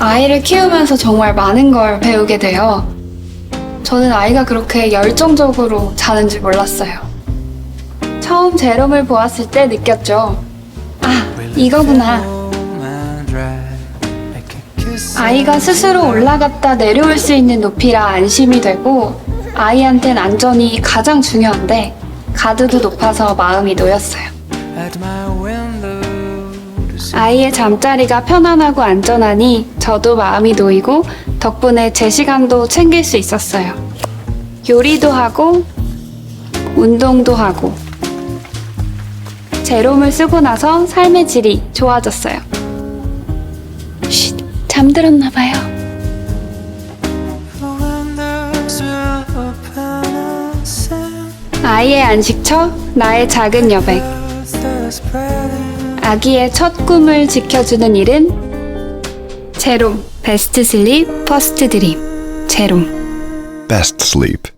아이를 키우면서 정말 많은 걸 배우게 돼요. 저는 아이가 그렇게 열정적으로 자는 줄 몰랐어요. 처음 제롬을 보았을 때 느꼈죠. 아, 이거구나. 아이가 스스로 올라갔다 내려올 수 있는 높이라 안심이 되고 아이한텐 안전이 가장 중요한데 가드도 높아서 마음이 놓였어요. 아이의 잠자리가 편안하고 안전하니 저도 마음이 놓이고 덕분에 제 시간도 챙길 수 있었어요. 요리도 하고 운동도 하고 제롬을 쓰고 나서 삶의 질이 좋아졌어요. 쉿, 잠들었나 봐요. 아이의 안식처, 나의 작은 여백. 아기의 첫 꿈을 지켜주는 이름 제롬 베스트 슬립 퍼스트 드림 제롬 Best sleep.